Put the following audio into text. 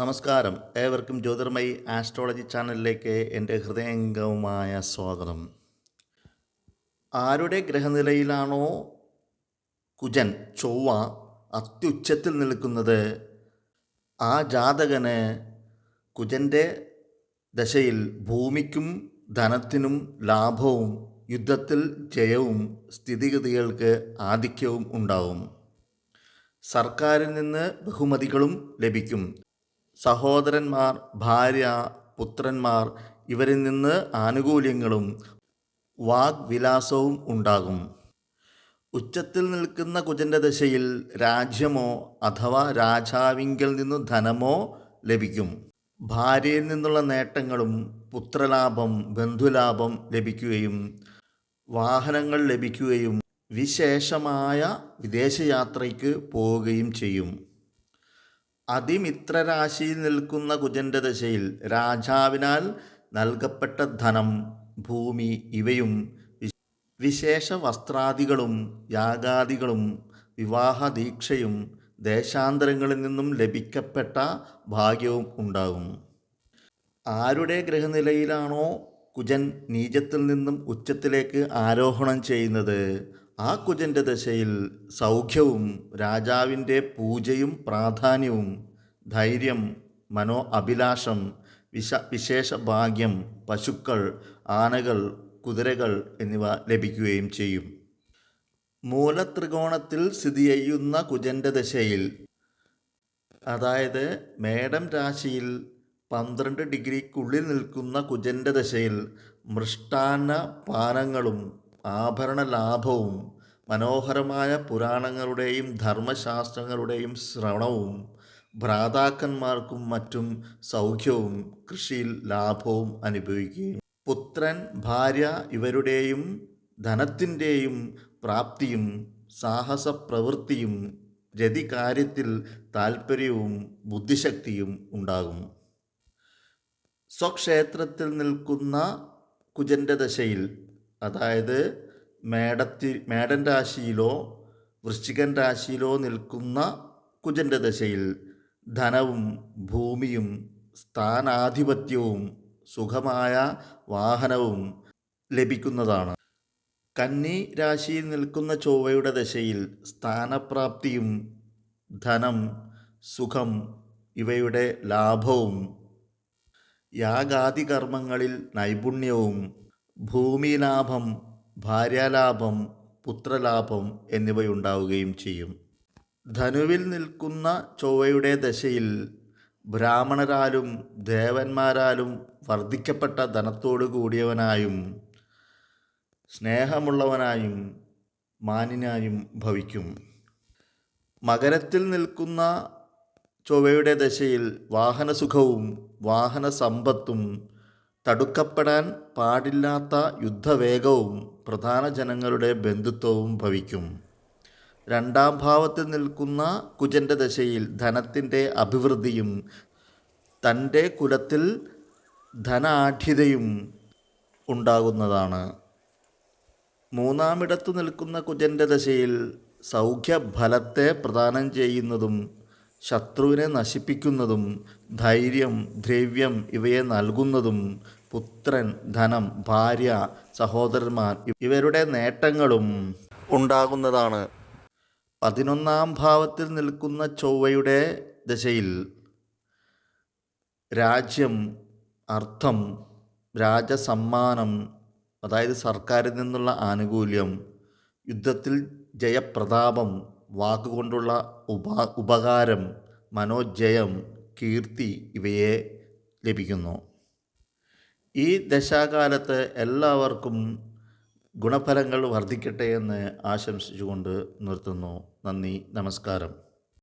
നമസ്കാരം. ഏവർക്കും ജ്യോതിർമയി ആസ്ട്രോളജി ചാനലിലേക്ക് എന്റെ ഹൃദയംഗവുമായ സ്വാഗതം. ആരുടെ ഗ്രഹനിലയിലാണോ കുജൻ ചൊവ്വ അത്യുച്ചത്തിൽ നിൽക്കുന്നത് ആ ജാതകന് കുജന്റെ ദശയിൽ ഭൂമിക്കും ധനത്തിനും ലാഭവും യുദ്ധത്തിൽ ജയവും സ്ഥിതിഗതികൾക്ക് ആധിക്യവും ഉണ്ടാവും. സർക്കാരിൽ നിന്ന് ബഹുമതികളും ലഭിക്കും. സഹോദരന്മാർ ഭാര്യ പുത്രന്മാർ ഇവരിൽ നിന്ന് ആനുകൂല്യങ്ങളും വാഗ്വിലാസവും ഉണ്ടാകും. ഉച്ചത്തിൽ നിൽക്കുന്ന കുജന്റെ ദശയിൽ രാജ്യമോ അഥവാ രാജാവിങ്കിൽ നിന്നു ധനമോ ലഭിക്കും. ഭാര്യയിൽ നിന്നുള്ള നേട്ടങ്ങളും പുത്രലാഭം ബന്ധുലാഭം ലഭിക്കുകയും വാഹനങ്ങൾ ലഭിക്കുകയും വിശേഷമായ വിദേശയാത്രയ്ക്ക് പോവുകയും ചെയ്യും. അതിമിത്രരാശിയിൽ നിൽക്കുന്ന കുജന്റെ ദശയിൽ രാജാവിനാൽ നൽകപ്പെട്ട ധനം ഭൂമി ഇവയും വിശേഷ വസ്ത്രാദികളും യാഗാദികളും വിവാഹദീക്ഷയും ദേശാന്തരങ്ങളിൽ നിന്നും ലഭിക്കപ്പെട്ട ഭാഗ്യവും ഉണ്ടാകും. ആരുടെ ഗ്രഹനിലയിലാണോ കുജൻ നീചത്തിൽ നിന്നും ഉച്ചത്തിലേക്ക് ആരോഹണം ചെയ്യുന്നത്? ആ കുജന്റെ ദശയിൽ സൗഖ്യവും രാജാവിന്റെ പൂജയും പ്രാധാന്യവും ധൈര്യം മനോ അഭിലാഷം വിശ വിശേഷ ഭാഗ്യം പശുക്കൾ ആനകൾ കുതിരകൾ എന്നിവ ലഭിക്കുകയും ചെയ്യും. മൂലത്രികോണത്തിൽ സ്ഥിതി ചെയ്യുന്ന കുജന്റെ ദശയിൽ അതായത് മേടം രാശിയിൽ പന്ത്രണ്ട് ഡിഗ്രിക്കുള്ളിൽ നിൽക്കുന്ന കുജന്റെ ദശയിൽ മൃഷ്ടാന്ന പാനങ്ങളും ആഭരണ ലാഭവും മനോഹരമായ പുരാണങ്ങളുടെയും ധർമ്മശാസ്ത്രങ്ങളുടെയും ശ്രവണവും ഭ്രാതാക്കന്മാർക്കും മറ്റും സൗഖ്യവും കൃഷിയിൽ ലാഭവും അനുഭവിക്കുകയും. പുത്രൻ ഭാര്യ ഇവരുടെയും ധനത്തിന്റെയും പ്രാപ്തിയും സാഹസ പ്രവൃത്തിയും രതികാര്യത്തിൽ താൽപ്പര്യവും ബുദ്ധിശക്തിയും ഉണ്ടാകും. സ്വക്ഷേത്രത്തിൽ നിൽക്കുന്ന കുജന്റെ ദശയിൽ അതായത് മേടത്തി മേടൻ രാശിയിലോ വൃശ്ചികൻ രാശിയിലോ നിൽക്കുന്ന കുജന്റെ ദശയിൽ ധനവും ഭൂമിയും സ്ഥാനാധിപത്യവും സുഖമായ വാഹനവും ലഭിക്കുന്നതാണ്. കന്നി രാശിയിൽ നിൽക്കുന്ന ചൊവ്വയുടെ ദശയിൽ സ്ഥാനപ്രാപ്തിയും ധനം സുഖം ഇവയുടെ ലാഭവും. യാഗാദി കർമ്മങ്ങളിൽ നൈപുണ്യവും ഭൂമിലാഭം ഭാര്യാലാഭം പുത്രലാഭം എന്നിവയുണ്ടാവുകയും ചെയ്യും. ധനുവിൽ നിൽക്കുന്ന ചൊവ്വയുടെ ദശയിൽ ബ്രാഹ്മണരാലും ദേവന്മാരാലും വർദ്ധിക്കപ്പെട്ട ധനത്തോടു കൂടിയവനായും സ്നേഹമുള്ളവനായും മാനിനായും ഭവിക്കും. മകരത്തിൽ നിൽക്കുന്ന ചൊവ്വയുടെ ദശയിൽ വാഹനസുഖവും വാഹന സമ്പത്തും തടുക്കപ്പെടാൻ പാടില്ലാത്ത യുദ്ധവേഗവും പ്രധാന ജനങ്ങളുടെ ബന്ധുത്വവും ഭവിക്കും. രണ്ടാം ഭാവത്തിൽ നിൽക്കുന്ന കുജന്റെ ദശയിൽ ധനത്തിന്റെ അഭിവൃദ്ധിയും തന്റെ കുലത്തിൽ ധനാഠ്യതയും ഉണ്ടാകുന്നതാണ്. മൂന്നാമിടത്ത് നിൽക്കുന്ന കുജന്റെ ദശയിൽ സൗഖ്യഫലത്തെ പ്രദാനം ചെയ്യുന്നതും ശത്രുവിനെ നശിപ്പിക്കുന്നതും ധൈര്യം ദ്രവ്യം ഇവയെ നൽകുന്നതും പുത്രൻ ധനം ഭാര്യ സഹോദരന്മാർ ഇവരുടെ നേട്ടങ്ങളും ഉണ്ടാകുന്നതാണ്. പതിനൊന്നാം ഭാവത്തിൽ നിൽക്കുന്ന ചൊവ്വയുടെ ദശയിൽ രാജ്യം അർത്ഥം രാജസമ്മാനം അതായത് സർക്കാരിൽ നിന്നുള്ള ആനുകൂല്യം യുദ്ധത്തിൽ ജയപ്രതാപം വാക്കുകൊണ്ടുള്ള ഉപ ഉപകാരം മനോജയം കീർത്തി ഇവയെ ലഭിക്കുന്നു. ഈ ദശാകാലത്ത് എല്ലാവർക്കും ഗുണഫലങ്ങൾ വർദ്ധിക്കട്ടെ എന്ന് ആശംസിച്ചുകൊണ്ട് നിർത്തുന്നു. നന്ദി നമസ്കാരം.